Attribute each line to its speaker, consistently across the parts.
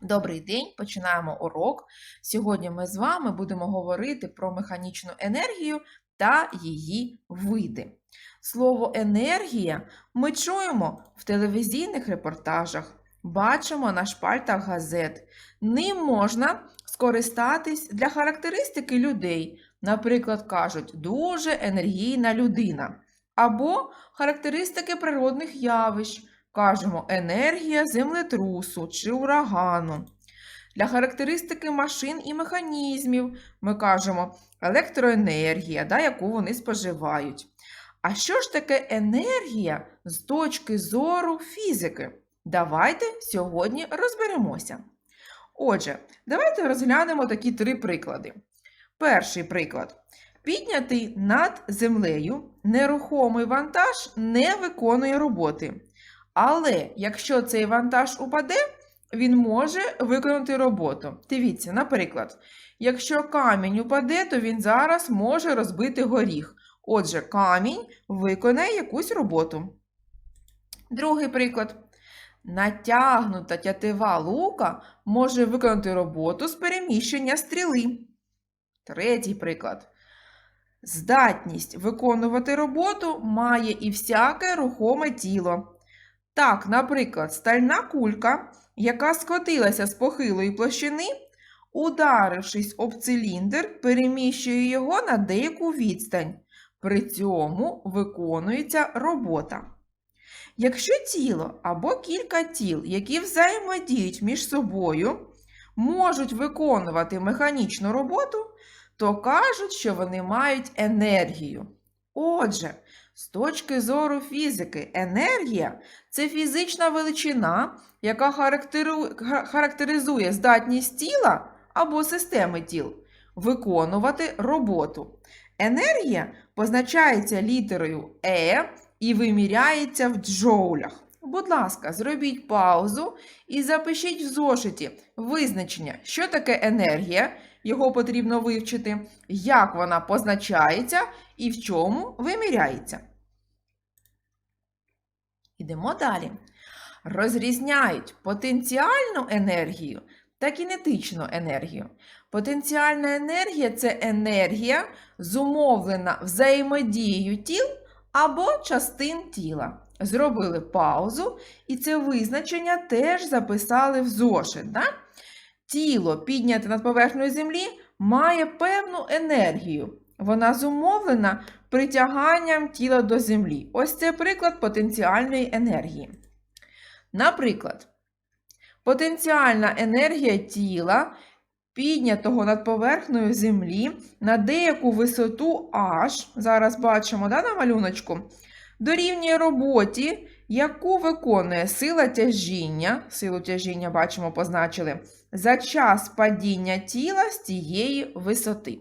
Speaker 1: Добрий день, починаємо урок. Сьогодні ми з вами будемо говорити про механічну енергію та її види. Слово енергія ми чуємо в телевізійних репортажах, бачимо на шпальтах газет. Ним можна скористатись для характеристики людей. Наприклад, кажуть, дуже енергійна людина. Або характеристики природних явищ. Кажемо енергія землетрусу чи урагану. Для характеристики машин і механізмів ми кажемо електроенергія, да, яку вони споживають. А що ж таке енергія з точки зору фізики? Давайте сьогодні розберемося. Отже, давайте розглянемо такі три приклади. Перший приклад. Піднятий над землею нерухомий вантаж не виконує роботи. Але якщо цей вантаж упаде, він може виконати роботу. Дивіться, наприклад, якщо камінь упаде, то він зараз може розбити горіх. Отже, камінь виконає якусь роботу. Другий приклад. Натягнута тятива лука може виконати роботу з переміщення стріли. Третій приклад. Здатність виконувати роботу має і всяке рухоме тіло. Так, наприклад, стальна кулька, яка скотилася з похилої площини, ударившись об циліндр, переміщує його на деяку відстань. При цьому виконується робота. Якщо тіло або кілька тіл, які взаємодіють між собою, можуть виконувати механічну роботу, то кажуть, що вони мають енергію. Отже, з точки зору фізики, енергія це фізична величина, яка характеризує здатність тіла або системи тіл виконувати роботу. Енергія позначається літерою Е і виміряється в джоулях. Будь ласка, зробіть паузу і запишіть в зошиті визначення, що таке енергія, його потрібно вивчити, як вона позначається і в чому виміряється. Ідемо далі. Розрізняють потенціальну енергію та кінетичну енергію. Потенціальна енергія це енергія, зумовлена взаємодією тіл або частин тіла. Зробили паузу, і це визначення теж записали в зошит. Да? Тіло, підняте над поверхнею землі, має певну енергію. Вона зумовлена притяганням тіла до землі. Ось це приклад потенціальної енергії. Наприклад, потенціальна енергія тіла, піднятого над поверхнею землі на деяку висоту H, зараз бачимо да, на малюночку, дорівнює роботі, яку виконує сила тяжіння, силу тяжіння бачимо, позначили, за час падіння тіла з тієї висоти.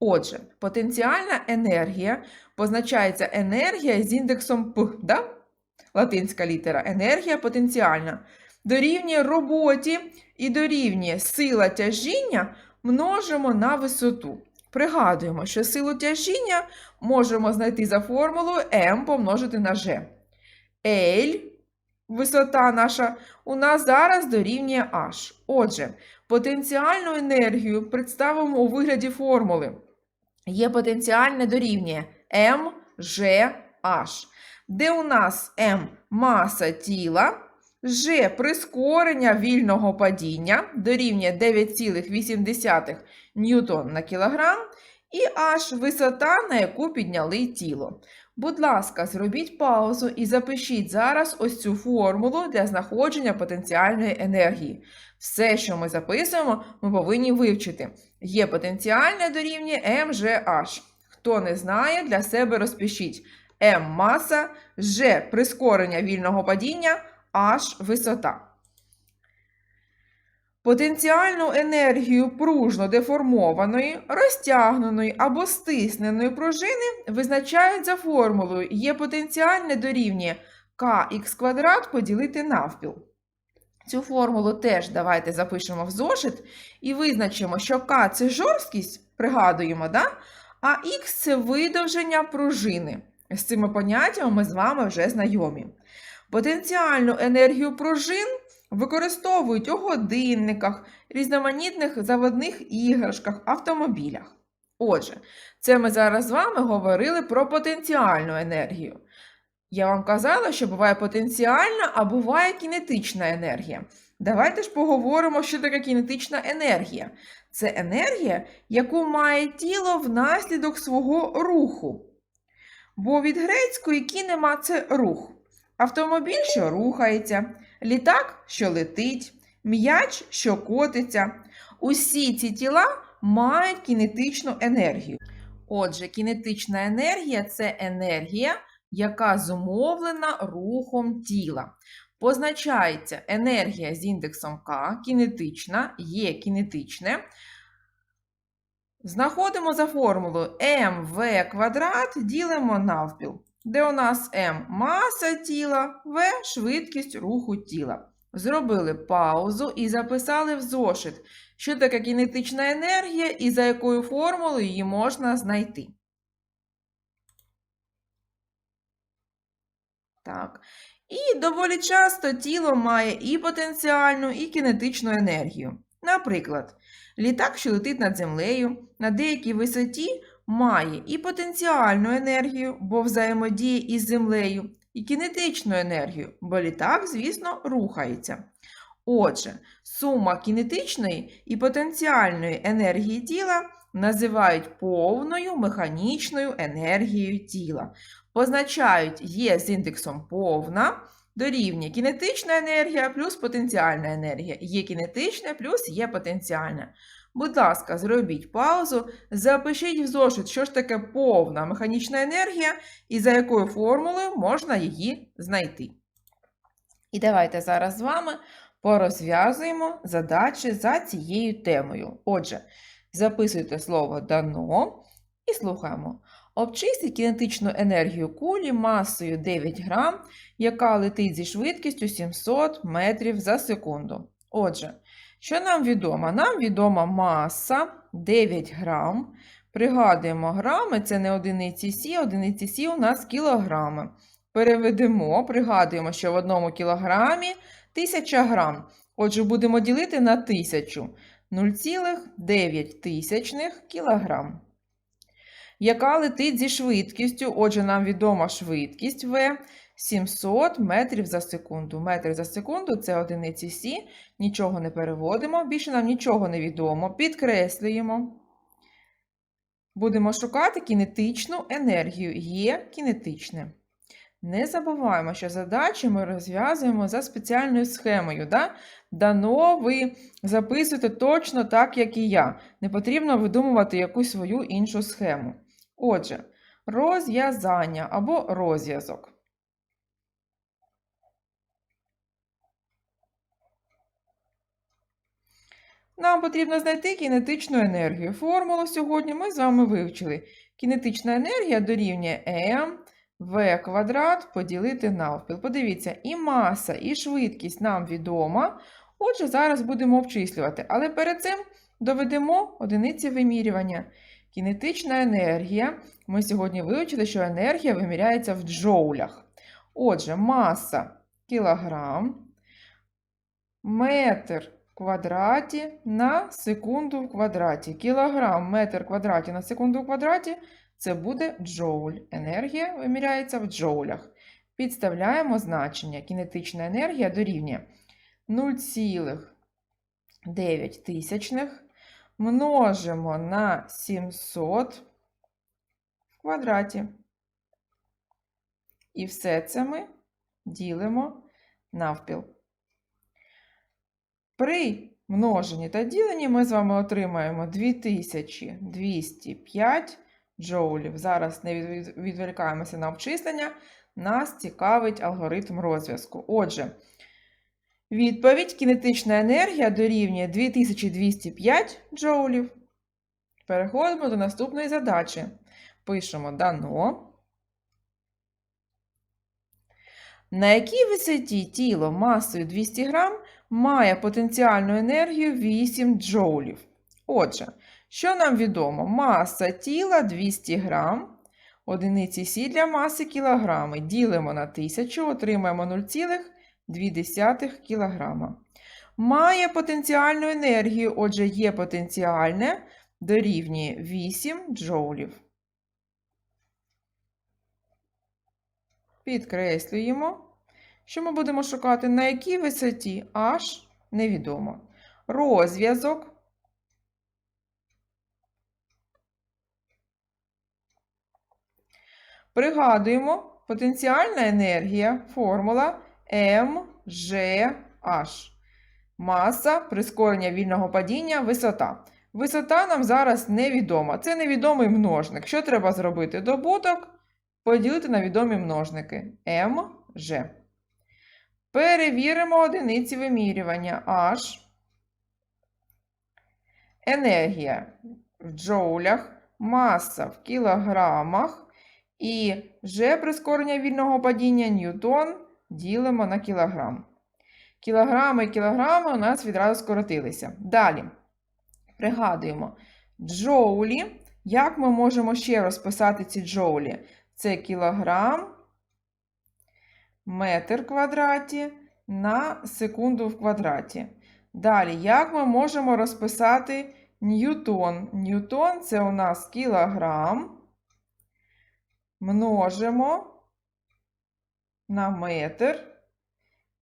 Speaker 1: Отже, потенціальна енергія позначається енергія з індексом П, да? латинська літера, енергія потенціальна, дорівнює роботі і дорівнює сила тяжіння множимо на висоту. Пригадуємо, що силу тяжіння можемо знайти за формулою m помножити на g. L, висота наша, у нас зараз дорівнює h. Отже, потенціальну енергію представимо у вигляді формули. Є потенціальне дорівнює mgh, де у нас m маса тіла, G прискорення вільного падіння дорівнює 9,8 ньютон на кілограм, і H висота, на яку підняли тіло. Будь ласка, зробіть паузу і запишіть зараз ось цю формулу для знаходження потенціальної енергії. Все, що ми записуємо, ми повинні вивчити. Є потенціальне дорівнює mgh. Хто не знає, для себе розпишіть m маса, g прискорення вільного падіння, h висота. Потенціальну енергію пружно деформованої, розтягненої або стисненої пружини визначають за формулою є потенціальне дорівнює kx квадрат поділити навпіл. Цю формулу теж давайте запишемо в зошит і визначимо, що К це жорсткість, пригадуємо, да? а Х це видовження пружини. З цими поняттями ми з вами вже знайомі. Потенціальну енергію пружин використовують у годинниках, різноманітних заводних іграшках, автомобілях. Отже, це ми зараз з вами говорили про потенціальну енергію. Я вам казала, що буває потенціальна, а буває кінетична енергія. Давайте ж поговоримо, що таке кінетична енергія. Це енергія, яку має тіло внаслідок свого руху. Бо від грецької кінема це рух. Автомобіль, що рухається, літак, що летить, м'яч, що котиться. Усі ці тіла мають кінетичну енергію. Отже, кінетична енергія це енергія, яка зумовлена рухом тіла. Позначається енергія з індексом К, кінетична, є кінетичне. Знаходимо за формулою mv квадрат ділимо навпіл, де у нас m маса тіла, v швидкість руху тіла. Зробили паузу і записали в зошит, що таке кінетична енергія і за якою формулою її можна знайти. Так. І доволі часто тіло має і потенціальну, і кінетичну енергію. Наприклад, літак, що летить над землею, на деякій висоті має і потенціальну енергію, бо взаємодіє із землею, і кінетичну енергію, бо літак, звісно, рухається. Отже, сума кінетичної і потенціальної енергії тіла називають повною механічною енергією тіла. Позначають є з індексом повна дорівнює кінетична енергія плюс потенціальна енергія. Є кінетична плюс є потенціальна. Будь ласка, зробіть паузу, запишіть в зошит, що ж таке повна механічна енергія і за якою формулою можна її знайти. І давайте зараз з вами порозв'язуємо задачі за цією темою. Отже, записуйте слово дано і слухаємо. Обчистіть кінетичну енергію кулі масою 9 грам, яка летить зі швидкістю 700 метрів за секунду. Отже, що нам відомо? Нам відома маса 9 грам. Пригадуємо, грами це не одиниці Сі, одиниці Сі у нас кілограми. Переведемо, пригадуємо, що в одному кілограмі 1000 грам. Отже, будемо ділити на 1000 0,9 тисячних кілограм. Яка летить зі швидкістю, отже, нам відома швидкість В 700 метрів за секунду. Метр за секунду це одиниці Сі, нічого не переводимо, більше нам нічого не відомо. Підкреслюємо. Будемо шукати кінетичну енергію. Є кінетичне. Не забуваємо, що задачі ми розв'язуємо за спеціальною схемою. Да? Дано ви записуєте точно так, як і я. Не потрібно видумувати якусь свою іншу схему. Отже, розв'язання або розв'язок. Нам потрібно знайти кінетичну енергію. Формулу сьогодні ми з вами вивчили. Кінетична енергія дорівнює m v квадрат поділити навпіл. Подивіться, і маса, і швидкість нам відома. Отже, зараз будемо обчислювати. Але перед цим доведемо одиниці вимірювання. Кінетична енергія. Ми сьогодні вивчили, що енергія виміряється в джоулях. Отже, маса кілограм, метр в квадраті на секунду в квадраті. Кілограм метр квадраті на секунду в квадраті це буде джоуль. Енергія виміряється в джоулях. Підставляємо значення. Кінетична енергія дорівнює 0,9 тисячних множимо на 700 в квадраті. І все це ми ділимо навпіл. При множенні та діленні ми з вами отримаємо 2205 джоулів. Зараз не відволікаємося на обчислення, нас цікавить алгоритм розв'язку. Отже, відповідь кінетична енергія дорівнює 2205 джоулів. Переходимо до наступної задачі. Пишемо дано. На якій висоті тіло масою 200 грам має потенціальну енергію 8 джоулів. Отже, що нам відомо? Маса тіла 200 грам, одиниці Сі для маси кілограми. Ділимо на 1000, отримаємо 0,2 кг. Має потенціальну енергію, отже, є потенціальне, дорівнює 8 джоулів. Підкреслюємо, що ми будемо шукати на якій висоті аж невідомо. Розв'язок Пригадуємо, потенціальна енергія, формула МЖH. Маса, прискорення вільного падіння, висота. Висота нам зараз невідома. Це невідомий множник. Що треба зробити? Добуток поділити на відомі множники МЖ. Перевіримо одиниці вимірювання H. Енергія в джоулях, маса в кілограмах. І G прискорення вільного падіння ньютон ділимо на кілограм. Кілограми і кілограми у нас відразу скоротилися. Далі пригадуємо, джоулі. Як ми можемо ще розписати ці джоулі? Це кілограм, метр в квадраті на секунду в квадраті. Далі, як ми можемо розписати ньютон? Ньютон це у нас кілограм множимо на метр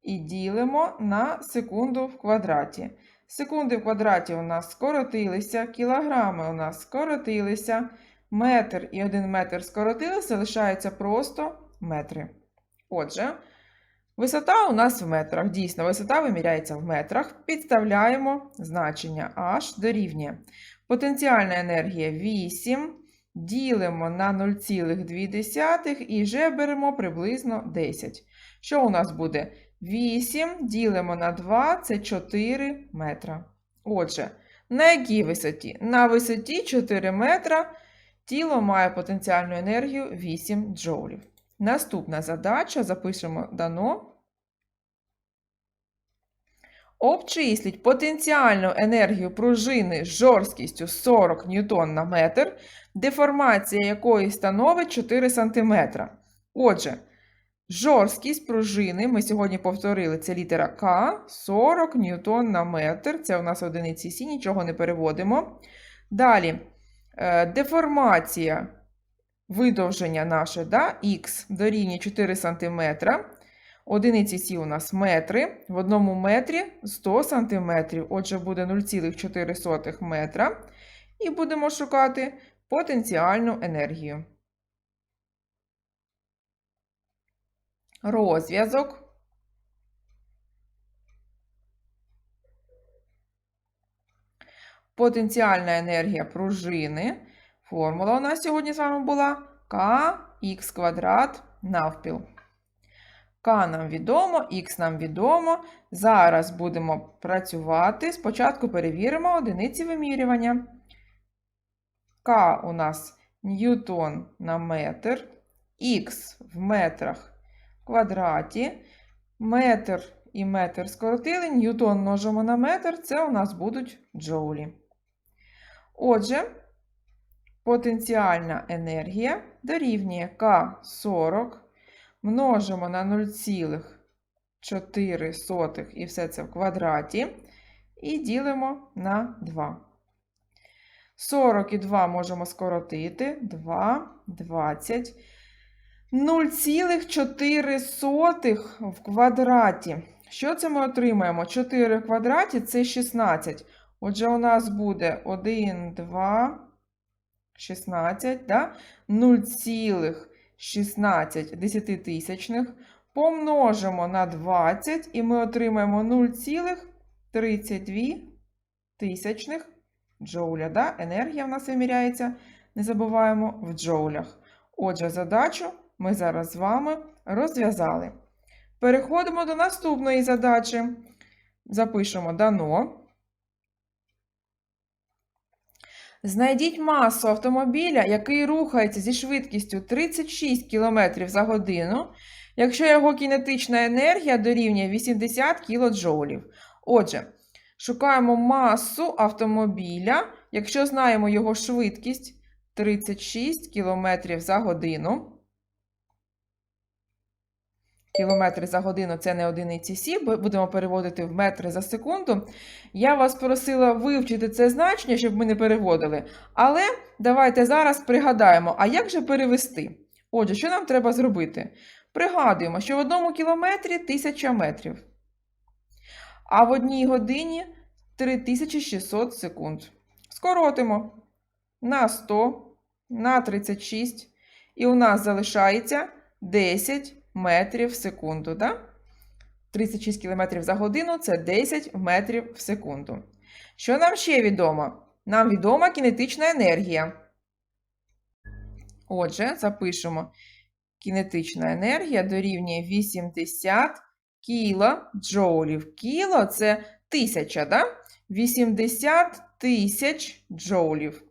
Speaker 1: і ділимо на секунду в квадраті. Секунди в квадраті у нас скоротилися, кілограми у нас скоротилися, метр і один метр скоротилися, лишаються просто метри. Отже, висота у нас в метрах. Дійсно, висота виміряється в метрах. Підставляємо значення H дорівнює. Потенціальна енергія 8. Ділимо на 0,2 і вже беремо приблизно 10. Що у нас буде? 8 ділимо на 2 це 4 метра. Отже, на якій висоті? На висоті 4 метра тіло має потенціальну енергію 8 джоулів. Наступна задача запишемо дано. Обчисліть потенціальну енергію пружини з жорсткістю 40 ньютон на метр, деформація якої становить 4 см. Отже, жорсткість пружини, ми сьогодні повторили, це літера К, 40 ньютон на метр. Це у нас одиниці Сі, нічого не переводимо. Далі, е, деформація видовження наше, да, Х дорівнює 4 см. Одиниці Сі у нас метри. В одному метрі 100 см. Отже, буде 0,4 метра. І будемо шукати потенціальну енергію. Розв'язок. Потенціальна енергія пружини. Формула у нас сьогодні з вами була kx квадрат навпіл. К нам відомо, Х нам відомо. Зараз будемо працювати. Спочатку перевіримо одиниці вимірювання. К у нас ньютон на метр, Х в метрах квадраті. Метр і метр скоротили, ньютон множимо на метр, це у нас будуть джоулі. Отже, потенціальна енергія дорівнює К40 множимо на 0,4 і все це в квадраті, і ділимо на 2. 40 і 2 можемо скоротити. 2, 20. 0,4 в квадраті. Що це ми отримаємо? 4 в квадраті це 16. Отже, у нас буде 1, 2, 16, да? 0,16 десятитисячних. Помножимо на 20, і ми отримаємо 0,32 тисячних джоуля. Да? Енергія в нас виміряється, не забуваємо, в джоулях. Отже, задачу ми зараз з вами розв'язали. Переходимо до наступної задачі. Запишемо дано. Знайдіть масу автомобіля, який рухається зі швидкістю 36 км за годину, якщо його кінетична енергія дорівнює 80 кДж. Отже, шукаємо масу автомобіля, якщо знаємо його швидкість 36 км за годину. Кілометри за годину це не одиниці Сі, будемо переводити в метри за секунду. Я вас просила вивчити це значення, щоб ми не переводили. Але давайте зараз пригадаємо, а як же перевести? Отже, що нам треба зробити? Пригадуємо, що в одному кілометрі 1000 метрів, а в одній годині 3600 секунд. Скоротимо на 100, на 36, і у нас залишається 10 метрів в секунду. Да? 36 км за годину це 10 метрів в секунду. Що нам ще відомо? Нам відома кінетична енергія. Отже, запишемо. Кінетична енергія дорівнює 80 кілоджоулів. Кіло це 1000, да? 80 тисяч джоулів.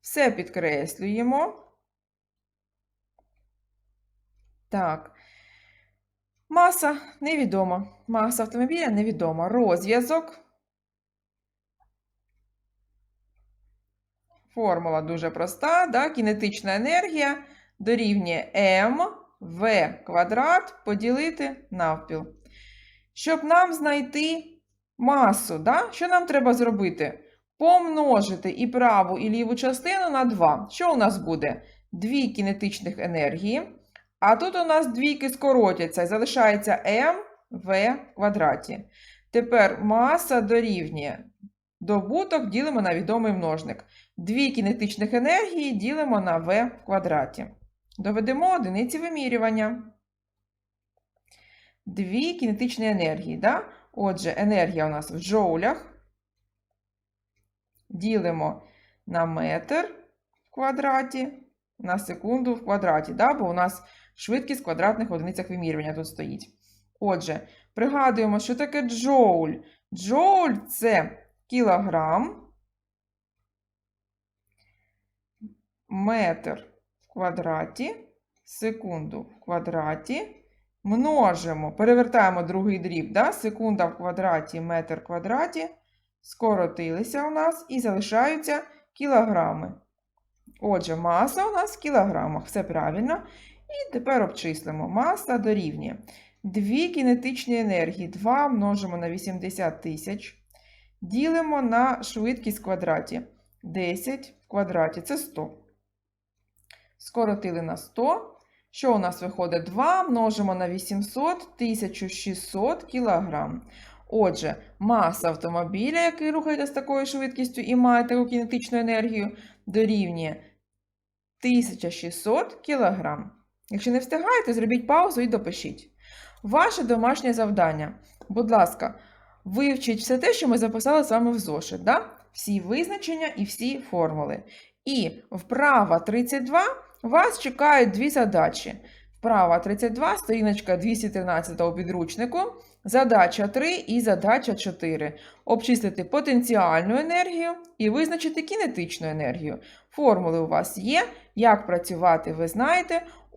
Speaker 1: Все підкреслюємо. Так. Маса невідома. Маса автомобіля невідома. Розв'язок. Формула дуже проста. Да? Кінетична енергія дорівнює МВ квадрат поділити навпіл. Щоб нам знайти масу, да? що нам треба зробити? Помножити і праву, і ліву частину на 2. Що у нас буде? Дві кінетичних енергії. А тут у нас двійки скоротяться і залишається в квадраті. Тепер маса дорівнює. Добуток ділимо на відомий множник. Дві кінетичних енергії ділимо на v в квадраті. Доведемо одиниці вимірювання. Дві кінетичні енергії. Да? Отже, енергія у нас в джоулях. Ділимо на метр в квадраті, на секунду в квадраті. Да? Бо у нас швидкість в квадратних одиницях вимірювання тут стоїть. Отже, пригадуємо, що таке джоуль. Джоуль це кілограм, метр в квадраті, секунду в квадраті. Множимо, перевертаємо другий дріб, да? секунда в квадраті, метр в квадраті. Скоротилися у нас і залишаються кілограми. Отже, маса у нас в кілограмах, все правильно. І тепер обчислимо. Маса дорівнює. Дві кінетичні енергії. 2 множимо на 80 тисяч. Ділимо на швидкість в квадраті. 10 в квадраті це 100. Скоротили на 100. Що у нас виходить? 2 множимо на 800 1600 кг. Отже, маса автомобіля, який рухається з такою швидкістю і має таку кінетичну енергію, дорівнює 1600 кг. Якщо не встигаєте, зробіть паузу і допишіть. Ваше домашнє завдання. Будь ласка, вивчіть все те, що ми записали з вами в зошит. Да? Всі визначення і всі формули. І вправа 32 вас чекають дві задачі. Вправа 32, сторіночка 213 у підручнику, задача 3 і задача 4. Обчислити потенціальну енергію і визначити кінетичну енергію. Формули у вас є. Як працювати, ви знаєте.